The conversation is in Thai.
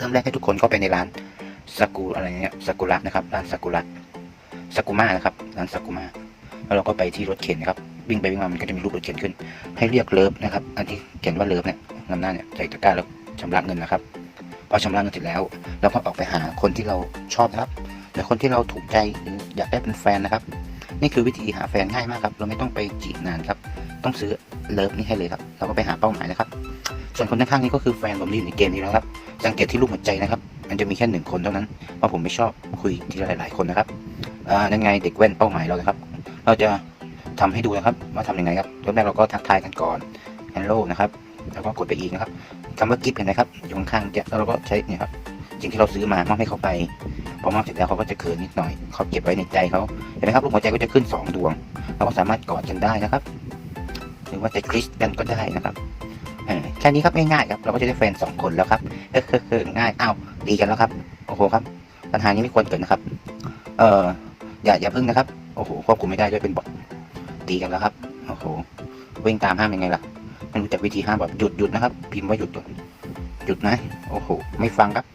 เริ่มแรกให้ทุกคนเข้าไปในร้านสกูอะไรเนี่ยสกุระนะครับ ร้านสกุระสกุมานะครับ ร้านสกุมาแล้วเราก็ไปที่รถเข็นนะครับ วิ่งไปวิ่งมา มันก็จะมีรูปรถเข็นขึ้น ให้เรียกเลิฟนะครับ อันที่เขียนว่าเลิฟเนี่ยนำหน้าเนี่ยใส่ตะกร้าแล้วชำระเงินนะครับ พอชำระเงินเสร็จแล้ว เราก็ออกไปหาคนที่เราชอบนะครับ หรือคนที่เราถูกใจหรืออยากได้เป็นแฟนนะครับ นี่คือวิธีหาแฟนง่ายมากครับ เราไม่ต้องไปจีบนานครับ ต้องซื้อเลิฟนี่ให้เลยครับเราก็ไปหาเป้าหมายนะครับ ส่วนคนข้างๆนี้ก็คือแฟนผมที่อยู่ในเกมนี้แล้วครับสังเกตที่รูปหัวใจนะครับ มันจะมีแค่หนึ่งคนเท่านั้นเพราะผมไม่ชอบคุยทีละหลายๆคนนะครับอ่านั่นไงเด็กแว่นเป้าหมายเรานะครับ เราจะทำให้ดูนะครับ ว่าทำยังไงครับเริ่มแรกเราก็ทักทายกันก่อน hello นะครับแล้วก็กดไปอีกนะครับคำว่ากิฟต์เห็นไหมครับอยู่ข้างๆเนี่ยแล้วเราก็ใช้เนี่ยครับสิ่งที่เราซื้อมามอบให้เขาไปพอมอบเสร็จแล้วเขาก็จะเขินนิดหน่อยเขาเก็บไว้ในใจเขาเห็นไหมครับรูปหัวใจก็จะขึ้นสองดวง เราก็สามารถกอดกันได้นะครับ หรือว่าจะคริสกันก็ได้นะครับแค่นี้ครับง่ายๆครับเราก็จะได้แฟนสองคนแล้วครับเออเออง่ายอ้าวดีกันแล้วครับโอ้โหครับปัญหานี้ไม่ควรเกิดนะครับ เอออย่าอย่าพึ่งนะครับโอ้โหควบคุมไม่ได้ด้วยเป็นบอทตีกันแล้วครับโอ้โหวิ่งตามห้ามยังไงล่ะไม่รู้จักวิธีห้ามแบบหยุดหยุดนะครับ พิมพ์ว่าหยุดหยุดนะ โอ้โห ไม่ฟังครับ